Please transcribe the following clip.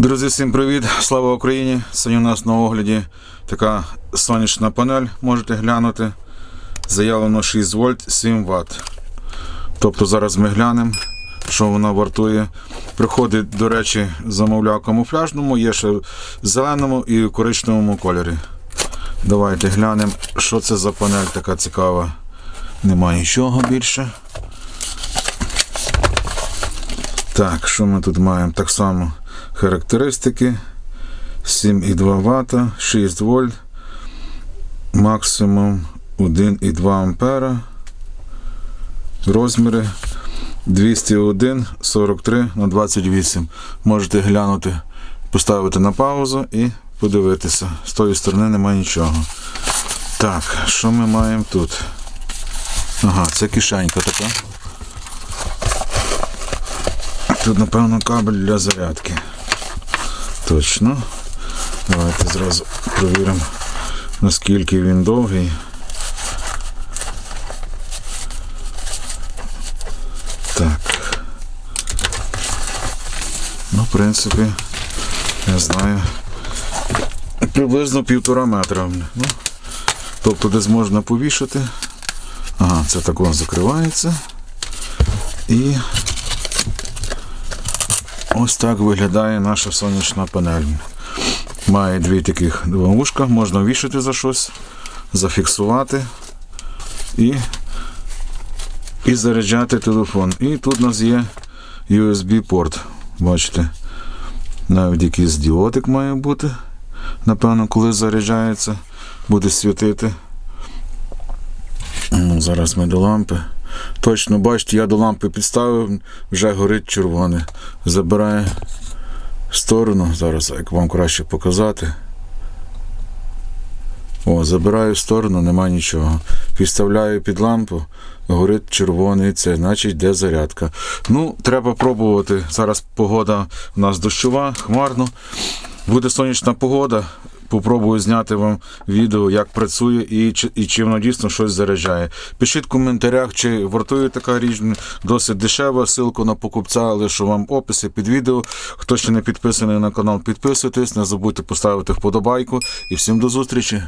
Друзі, всім привіт! Слава Україні! Сьогодні у нас на огляді така сонячна панель, можете глянути. Заявлено 6 вольт 7 Вт. Тобто зараз ми глянемо, що вона вартує. Приходить, до речі, замовляв камуфляжному, є ще в зеленому і в коричневому кольорі. Давайте глянемо, що це за панель така цікава. Нема нічого більше. Так, що ми тут маємо? Так само характеристики. 7,2 Вт, 6 вольт, максимум 1,2 ампера. Розміри 201 43 на 28. Можете глянути, поставити на паузу і подивитися. З тої сторони немає нічого. Так, що ми маємо тут? Ага, це кишенька така. Тут, напевно, кабель для зарядки. Точно. Давайте зразу провіримо, наскільки він довгий. Так. Ну, в принципі, я знаю. Приблизно півтора метра. Ну, тобто десь можна повішати. Ага, це так воно закривається. І Ось так виглядає наша сонячна панель. Має дві таких два вушка, можна вішати за щось, зафіксувати і, і заряджати телефон. І тут у нас є USB-порт. Бачите, навіть якийсь діодик має бути. Напевно, коли заряджається, буде світити. Зараз ми до лампи. Точно, бачите, я до лампи підставив, вже горить червоне. Забираю в сторону. Зараз, як вам краще показати. О, забираю в сторону, нема нічого. Підставляю під лампу, горить червоний, це значить йде зарядка. Ну, треба пробувати. Зараз погода у нас дощова, хмарно. Буде сонячна погода. Попробую зняти вам відео, як працює і і чи воно дійсно щось заряджає. Пишіть в коментарях, чи вартує така річ досить дешева. Ссылку на покупця лишу вам в описі під відео. Хто ще не підписаний на канал, підписуйтесь, не забудьте поставити вподобайку. І всім до зустрічі!